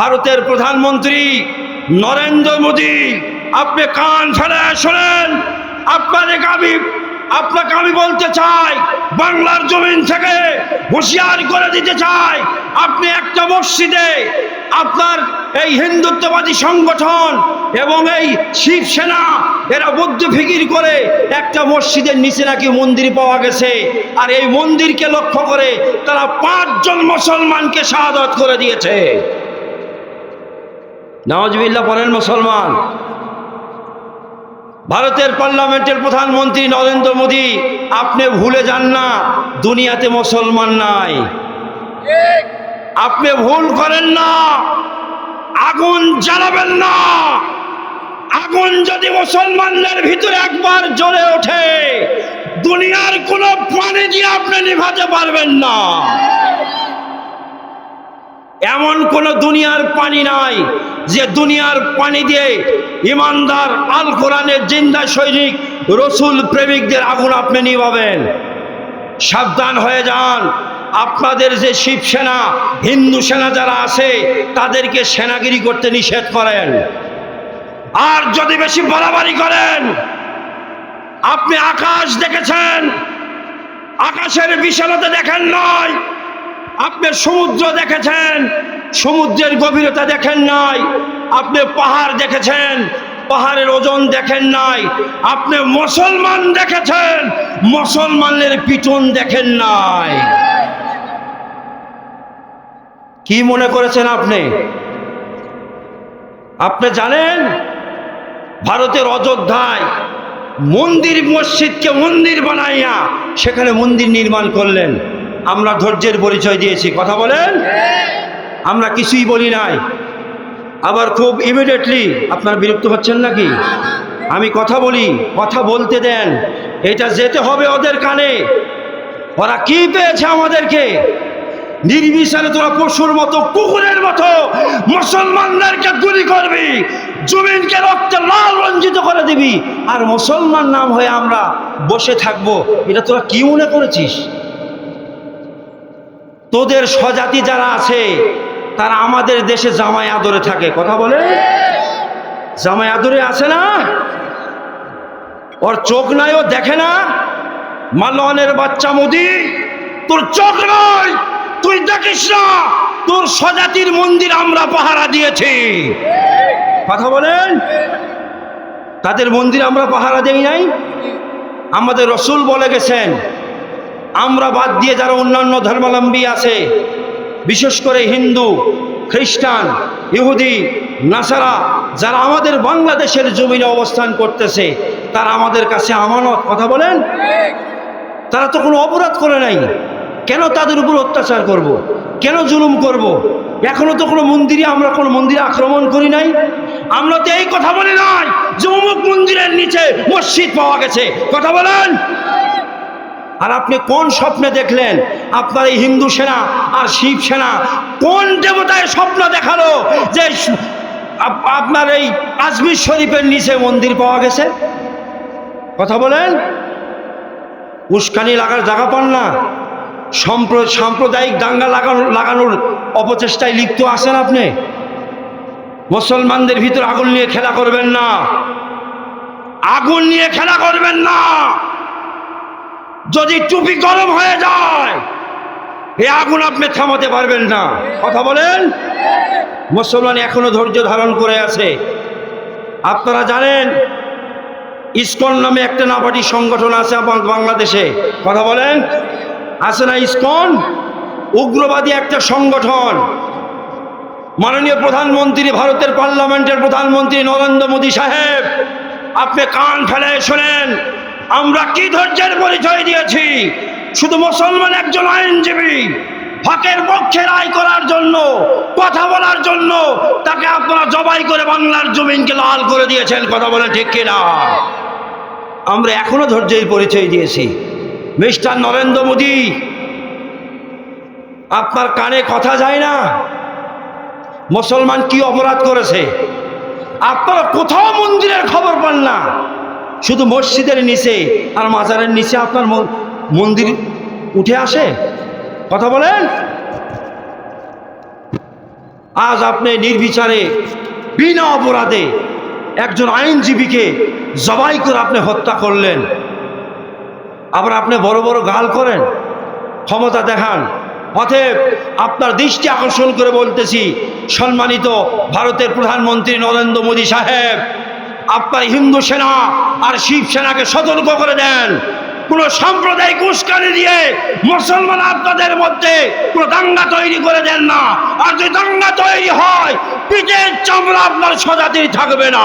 ভারতের প্রধানমন্ত্রী নরেন্দ্র মোদী, আপনি কান ফেলে শোনেন। আপনাদেরকে আমি, আপনাকে আমি বলতে চাই, বাংলার জমিন থেকে হুঁশিয়ার করে দিতে চাই, আপনি একটা মসজিদে আপনার এই হিন্দুত্ববাদী সংগঠন এবং এই শিবসেনা, এরা বুদ্ধি ফিকির করে একটা মসজিদের নিচে নাকি মন্দির পাওয়া গেছে। আর এই মন্দিরকে লক্ষ্য করে তারা পাঁচজন মুসলমানকে শাহাদত করে দিয়েছে। নওয়াজবিল্লা বলেন মুসলমান, ভারতের পার্লামেন্টের প্রধানমন্ত্রী নরেন্দ্র মোদী, আপনি ভুলে যান না, দুনিয়াতে মুসলমান নাই। আপনি ভুল করেন না, আগুন জ্বালাবেন না। আগুন যদি মুসলমানদের ভিতরে একবার জ্বলে ওঠে, দুনিয়ার কোনো পানি দিয়ে আপনি নিভাতে পারবেন না। এমন কোন দুনিয়ার পানি নাই যে দুনিয়ার পানি দিয়ে ইমানদার আল কোরআনের জিন্দা সৈনিক, রসুল প্রেমিকদের আগুন আপনি নিভাবেন সাবধান হয়ে যান। আপনাদের যে শিবসেনা, হিন্দু সেনা যারা আছে, তাদেরকে সেনাগিরি করতে নিষেধ করেন। আর যদি বেশি বাড়াবাড়ি করেন, আপনি আকাশ দেখেছেন? আকাশের বিশালতা দেখেন নয় আপনি সমুদ্র দেখেছেন, সমুদ্রের গভীরতা দেখেন নাই, আপনি পাহাড় দেখেছেন, পাহাড়ের ওজন দেখেন নাই, আপনি মুসলমান দেখেছেন মুসলমানের পিটন দেখেন নাই। কি মনে করেছেন আপনি? আপনি জানেন, ভারতের অযোধ্যায় মন্দির মসজিদকে মন্দির বানাইয়া সেখানে মন্দির নির্মাণ করলেন। আমরা ধৈর্যের পরিচয় দিয়েছি। কথা বলেন? আমরা কিছুই বলি নাই। আবার খুব ইমিডিয়েটলি আপনার বিরক্ত হচ্ছেন নাকি? আমি কথা বলি, কথা বলতে দেন। এটা যেতে হবে ওদের কানে। ওরা কি পেয়েছে আমাদেরকে? নির্বিচারে তোরা পশুর মতো, কুকুরের মতো মুসলমানদেরকে গুলি করবি জমিনকে রক্তে লাল রঞ্জিত করে দিবি। আর মুসলমান নাম হয়ে আমরা বসে থাকব। এটা তোরা কি মনে করেছিস? তোদের স্বজাতি যারা আছে, তারা আমাদের দেশে জামাই আদরে থাকে। কথা বলে? জামাই আদরে আছে না? ওর চোখ নাই ও দেখে না? মালনের বাচ্চা মোদি, তোর চোখ নয় তুই দেখিস না, তোর স্বজাতির মন্দির আমরা পাহারা দিয়েছি। কথা বলেন? তাদের মন্দির আমরা পাহারা দেই নাই? আমাদের রসুল বলে গেছেন আমরা বাদ দিয়ে যারা অন্যান্য ধর্মাবলম্বী আছে, বিশেষ করে হিন্দু, খ্রিস্টান, ইহুদি, নাসারা, যারা আমাদের বাংলাদেশের জমিনে অবস্থান করতেছে, তারা আমাদের কাছে আমানত, কথা বলেন? তারা তো কোনো অপরাধ করে নাই। কেন তাদের উপর অত্যাচার করব। কেন জুলুম করব। এখনও তো কোনো মন্দিরে আমরা কোনো মন্দিরে আক্রমণ করি নাই। আমরা তো এই কথা বলি নাই যে অমুক মন্দিরের নিচে মসজিদ পাওয়া গেছে। কথা বলেন? আর আপনি কোন স্বপ্নে দেখলেন? আপনার এই হিন্দু সেনা আর শিব সেনা কোন দেবতায় স্বপ্ন দেখাল যে আপ- আপনার এই আজমির শরীফের নিচে মন্দির পাওয়া গেছে? কথা বলেন। উস্কানি লাগার জায়গা পান না। সাম্প্রদায়িক দাঙ্গা লাগানো লাগানোর অপচেষ্টায় লিপ্ত আছেন আপনি? মুসলমানদের ভিতর আগুন নিয়ে খেলা করবেন না। আগুন নিয়ে খেলা করবেন না। যদি টুপি গরম হয়ে যায় এই আগুন আপনি থামাতে পারবেন না। কথা বলেন? মুসলমান এখনও ধৈর্য ধারণ করে আছে। আপনারা জানেন, ইসকন নামে একটা নাপাটি সংগঠন আছে বাংলাদেশে। কথা বলেন? আছে না ইসকন? উগ্রবাদী একটা সংগঠন। মাননীয় প্রধানমন্ত্রী, ভারতের পার্লামেন্টের প্রধানমন্ত্রী নরেন্দ্র মোদী সাহেব, আপনি কান ফেলে শোনেন আমরা কি ধৈর্যের পরিচয় দিয়েছি? শুধু মুসলমান একজন আইনজীবী, হকের পক্ষে রায় করার জন্য, কথা বলার জন্য তাকে আপনারা জবাই করে বাংলার জমিনকে লাল করে দিয়েছেন, কথা বলে ঠিক কিনা? আমরা এখনও ধৈর্যের পরিচয় দিয়েছি। মিস্টার নরেন্দ্র মোদী, আপনার কানে কথা যায় না? মুসলমান কি অপরাধ করেছে? আপনারা কোথাও মন্দিরের খবর পান না। শুধু মসজিদের নিচে আর মাজারের নিচে আপনার মন্দির উঠে আসে? কথা বলেন। আজ আপনি নির্বিচারে, বিনা অপরাধে একজন আইনজীবীকে জবাই করে আপনি হত্যা করলেন। আবার আপনি বড় বড় গাল করেন, ক্ষমতা দেখান। অতএব আপনার দৃষ্টি আকর্ষণ করে বলতেছি, সম্মানিত ভারতের প্রধানমন্ত্রী নরেন্দ্র মোদী সাহেব আপনার হিন্দু সেনা আর শিব সেনাকে সতর্ক করে দেন। কোনো সাম্প্রদায়িক উস্কানি দিয়ে মুসলমান আপনাদের মধ্যে কোনো দাঙ্গা তৈরি করে দেন না। আর যদি দাঙ্গা তৈরি হয়, পিঠের চামড়া আপনার সজাতির থাকবে না।